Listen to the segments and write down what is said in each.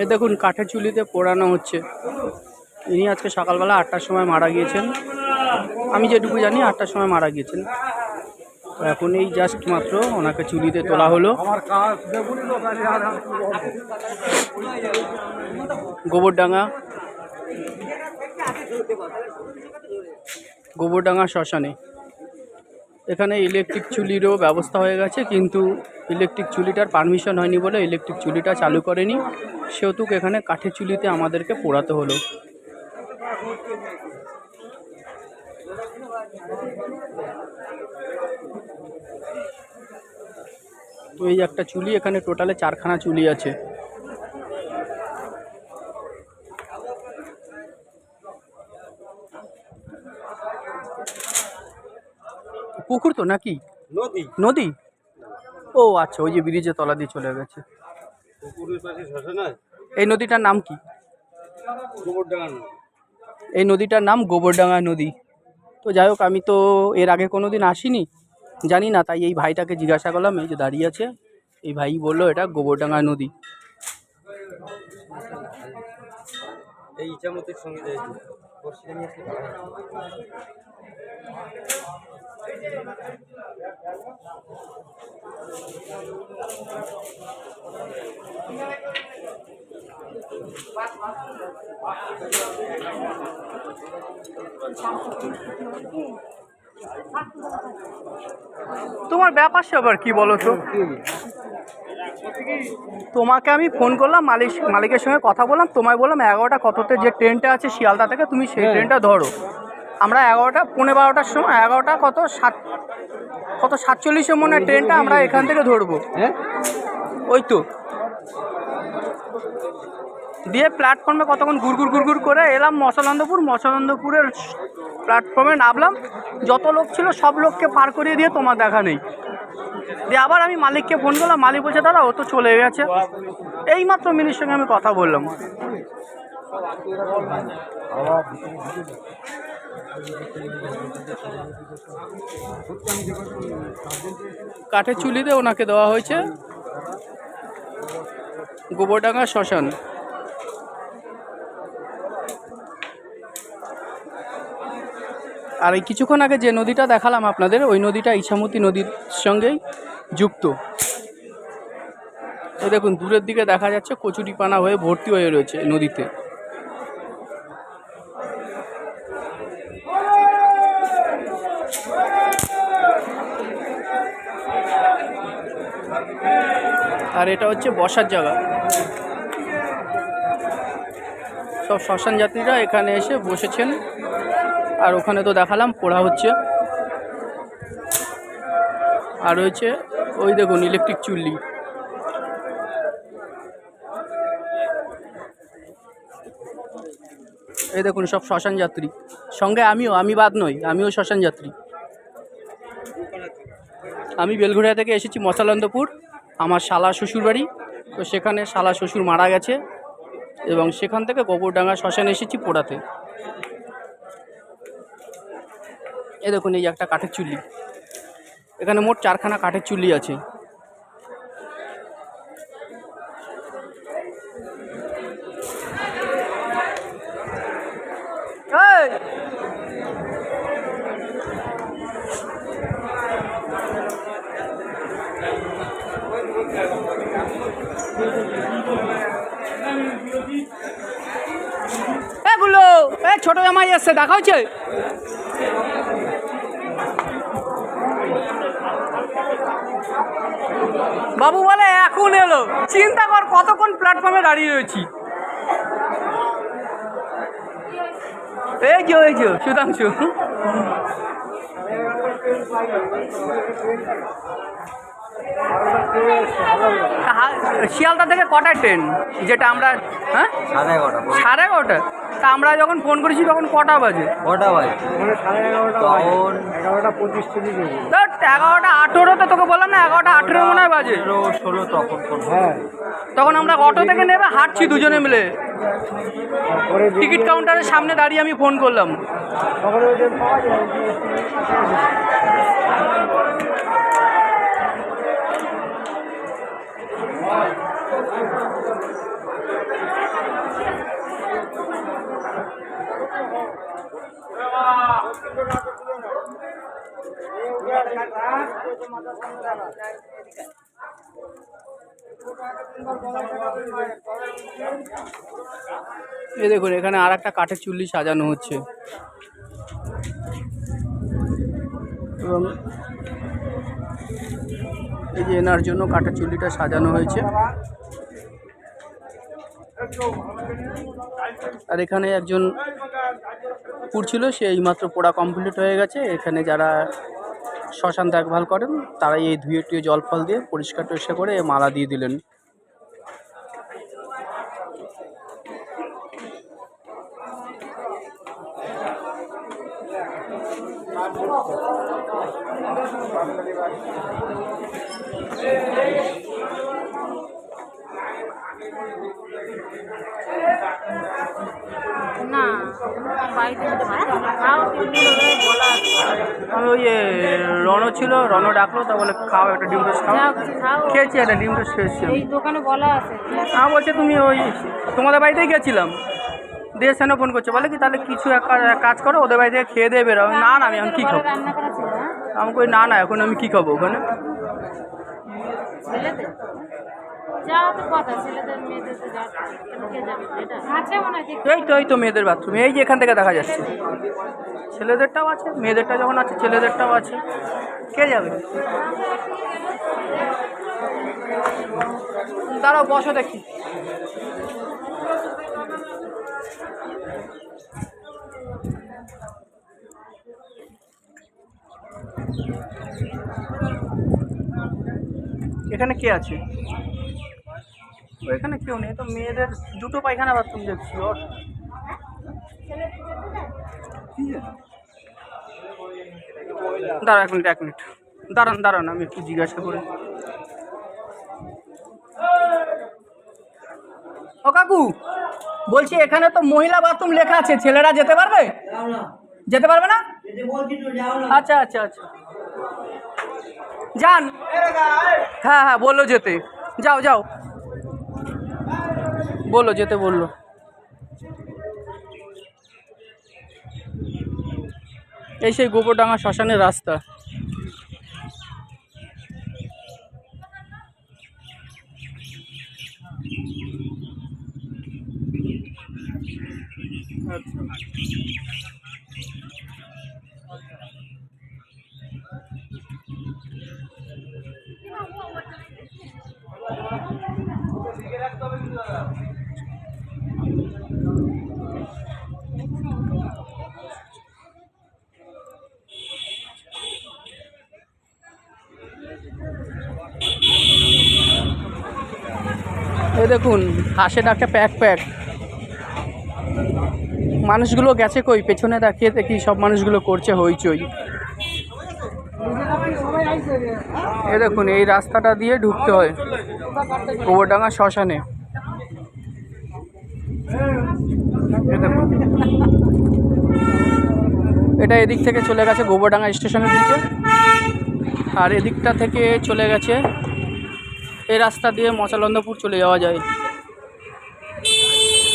এ দেখুন, কাঠের চুলিতে পোড়ানো হচ্ছে। ইনি আজকে সকালবেলা আটটার সময় মারা গিয়েছেন। আমি যেটুকু জানি, আটটার সময় মারা গিয়েছেন। এখন এই জাস্ট মাত্র ওনাকে চুলিতে তোলা হলো। গোবরডাঙ্গা। গোবরডাঙ্গা শ্মশানে। এখানে ইলেকট্রিক চুলিরও ব্যবস্থা হয়ে গেছে, কিন্তু ইলেকট্রিক চুলিটার পারমিশন হয়নি বলে ইলেকট্রিক চুলিটা চালু করেনি। সেহেতু এখানে কাঠের চুলিতে আমাদেরকে পোড়াতে হলো। তো এই একটা চুলি, এখানে টোটালে চারখানা চুলি আছে। পুকুর তো নাকি? নদী। নদী? ও আচ্ছা ওই যে ব্রিজের তলা দিয়ে চলে গেছে। এই নদীটার নাম কি? এই নদীটার নাম গোবরডাঙ্গা নদী। তো যাই হোক আমি তো এর আগে কোনো দিন আসিনি জানি না তাই এই ভাইটাকে জিজ্ঞাসা করলাম এই যে দাঁড়িয়ে আছে এই ভাই বলল এটা গোবরডাঙ্গা নদী। এই ইচ্ছামতির সঙ্গে যাই তোমার ব্যাপার স্যাপার কি বলো তো? তোমাকে আমি ফোন করলাম মালিক মালিকের সঙ্গে কথা বললাম তোমায় বললাম এগারোটা কততে যে ট্রেনটা আছে শিয়ালদা থেকে তুমি সেই ট্রেনটা ধরো। আমরা এগারোটা পৌনে বারোটার সময় এগারোটা কত? সাত কত সাতচল্লিশের মনে ট্রেনটা আমরা এখান থেকে ধরবো। হ্যাঁ ওই তো। দিয়ে প্ল্যাটফর্মে কতক্ষণ গুড়গুড় গুড়গুড় করে এলাম মশানন্দপুর। মশানন্দপুরের প্ল্যাটফর্মে নামলাম। যত লোক ছিল সব লোককে পার করিয়ে দিয়ে তোমার দেখা নেই। দিয়ে আবার আমি মালিককে ফোন করলাম মালিক বলছে দাদা ও তো চলে গেছে। এই মাত্র মিনির সঙ্গে আমি কথা বললাম। কাঠের চুলিতে ওনাকে দেওয়া হয়েছে গোবরডাঙ্গা শ্মশান। আর এই কিছুক্ষণ আগে যে নদীটা দেখালাম আপনাদের, ওই নদীটা ইছামতি নদীর সঙ্গেই যুক্ত। দেখুন, দূরের দিকে দেখা যাচ্ছে কচুরিপানা হয়ে ভর্তি হয়ে রয়েছে নদীতে। আর এটা হচ্ছে বসার জায়গা। সব শ্মশান যাত্রীরা এখানে এসে বসেছেন। আর ওখানে তো দেখালাম, পড়া হচ্ছে। আর রয়েছে, ওই দেখুন ইলেকট্রিক চুল্লি। এই দেখুন, সব শ্মশান যাত্রী। সঙ্গে আমিও, আমি বাদ নই, আমিও শ্মশান যাত্রী। আমি বেলঘড়িয়া থেকে এসেছি মশালন্দপুর আমার শালা শ্বশুর বাড়ি। তো সেখানে শালা শ্বশুর মারা গেছে এবং সেখান থেকে গোবরডাঙ্গা শ্মশানে এসেছি পোড়াতে। এ দেখুন এই একটা কাঠের চুল্লি। এখানে মোট চারখানা কাঠের চুল্লি আছে এই! এ গুলো এ ছোট জামাই এসছে দেখা হচ্ছে বাবু বলে, এখন এলো। চিন্তা কর, কতক্ষণ প্ল্যাটফর্মে দাঁড়িয়ে রয়েছি। এই যে, এই শিয়ালদা থেকে কটায় ট্রেন? যেটা আমরা হ্যাঁ? সাড়ে এগারোটা। সাড়ে এগারোটা? তা আমরা যখন ফোন করেছি তখন কটা বাজে? কটা বাজে? তখন ধর, এগারোটা আঠেরোতে তোকে বললাম না এগারোটা আঠেরো মনে হয় বাজে। ষোলো তখন কোন তখন আমরা অটো থেকে নেবে হাঁটছি দুজনে মিলে। টিকিট কাউন্টারের সামনে দাঁড়িয়ে আমি ফোন করলাম। দেখুন এখানে আর একটা কাঠের চুল্লি সাজানো হচ্ছে। এবং এই যে এনার জন্য কাটা চুল্লিটা সাজানো হয়েছে। আর এখানে একজন পুড়ছিল সে এইমাত্র পোড়া কমপ্লিট হয়ে গেছে। এখানে যারা শ্মশান দেখভাল করেন, তারাই এই ধুয়ে টুয়ে জল ফল দিয়ে পরিষ্কার টরিষ্কার করে মালা দিয়ে দিলেন না বাড়িতে খাও তিন দিন ধরে বলা আমি ওই এ, রণ ছিল রণ ডাকলো তা বলে খাও একটা ডিম টোস্ট খাও। যাও কিছু খাও খেয়েছি একটা ডিম টোস্ট খেয়েছি আমি। এই দোকানে বলা আছে হ্যাঁ বলছে তুমি ওই তোমাদের বাড়িতেই গেছিলাম? দিয়ে সেখানে ফোন করছে বলে কি তাহলে কিছু এক কাজ- করো ওদের বাড়ি থেকে খেয়ে দিয়ে বেরো। আমি, না না আমি এখন কী খাব? রান্না করা ছিল না? আমি কই না না এখন আমি কী খাব ওখানে? ছেলেদের? মেয়েদের এই তো এই তো মেয়েদের বাথরুম এই যে এখান থেকে দেখা যাচ্ছে। ছেলেদেরটাও আছে, মেয়েদেরটা যখন আছে, ছেলেদেরটাও আছে। কে যাবে? দাঁড়াও, বসো দেখি। এখানে কে আছে? এখানে কেউ নেই। তো মেয়েদের দুটো পায়খানা বাথরুম দেখছি, ওর। দাঁড়া এক মিনিট এক মিনিট। দাঁড়ান দাঁড়ান, আমি একটু জিজ্ঞাসা করি। ও কাকু, বলছি এখানে তো মহিলা বাথরুম লেখা আছে, ছেলেরা যেতে পারবে? যেতে পারবে না? আচ্ছা আচ্ছা আচ্ছা। যান। হ্যাঁ হ্যাঁ বলল যেতে। যাও যাও। বলল যেতে বলল। এই সেই গোবরডাঙ্গা শ্মশানের রাস্তা। দেখুন, হাসে ডাকে প্যাক প্যাক। মানুষগুলো গেছে কই? পেছনে তাকিয়ে দেখি সব মানুষগুলো করছে হইচই। এ দেখুন, এই রাস্তাটা দিয়ে ঢুকতে হয় গোবরডাঙ্গা শ্মশানে। এটা এদিক থেকে চলে গেছে গোবরডাঙ্গা স্টেশনের দিকে। আর এদিকটা থেকে চলে গেছে এই রাস্তা দিয়ে মশালন্দপুর চলে যাওয়া যায়।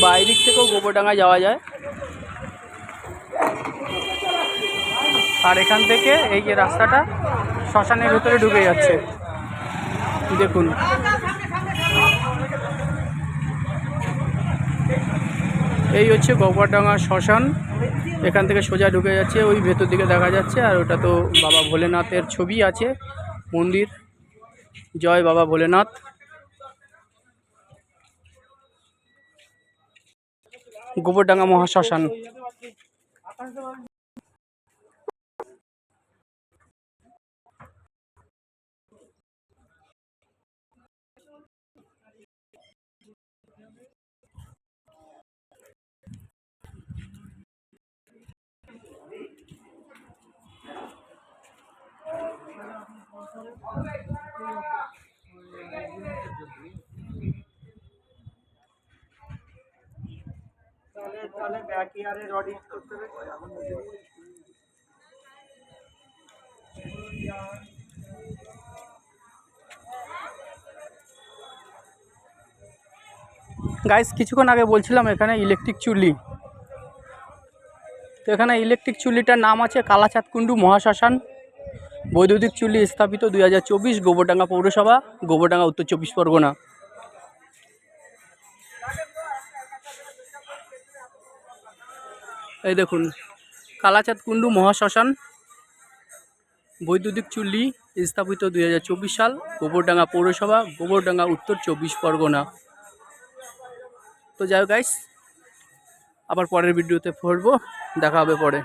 বা এদিক থেকেও গোবরডাঙ্গা যাওয়া যায়। আর এখান থেকে এই যে রাস্তাটা শ্মশানের ভেতরে ঢুকে যাচ্ছে। দেখুন। এই হচ্ছে গোবরডাঙ্গা শ্মশান। এখান থেকে সোজা ঢুকে যাচ্ছে, ওই ভেতর দিকে দেখা যাচ্ছে, আর ওটা তো বাবা ভোলেনাথের ছবি আছে, মন্দির। জয় বাবা ভোলেনাথ গোবরডাঙ্গা মহাশ্মশান Thank you. গাইস কিছুক্ষণ আগে বলছিলাম এখানে ইলেকট্রিক চুল্লি। তো এখানে ইলেকট্রিক চুল্লিটার নাম আছে কালাচাঁদকুণ্ডু মহাশ্মশান। বৈদ্যুতিক চুল্লি স্থাপিত দুই হাজার চব্বিশ গোবরডাঙ্গা পৌরসভা, গোবরডাঙ্গা উত্তর চব্বিশ পরগনা। এই দেখুন, কালাচাঁদ কুণ্ডু মহাশ্মশান, বৈদ্যুতিক চুল্লি স্থাপিত দুই হাজার চব্বিশ সাল, গোবরডাঙ্গা পৌরসভা, গোবরডাঙ্গা উত্তর চব্বিশ পরগনা। তো যাই গাইস আবার পরের ভিডিওতে পড়ব, দেখা হবে পরে।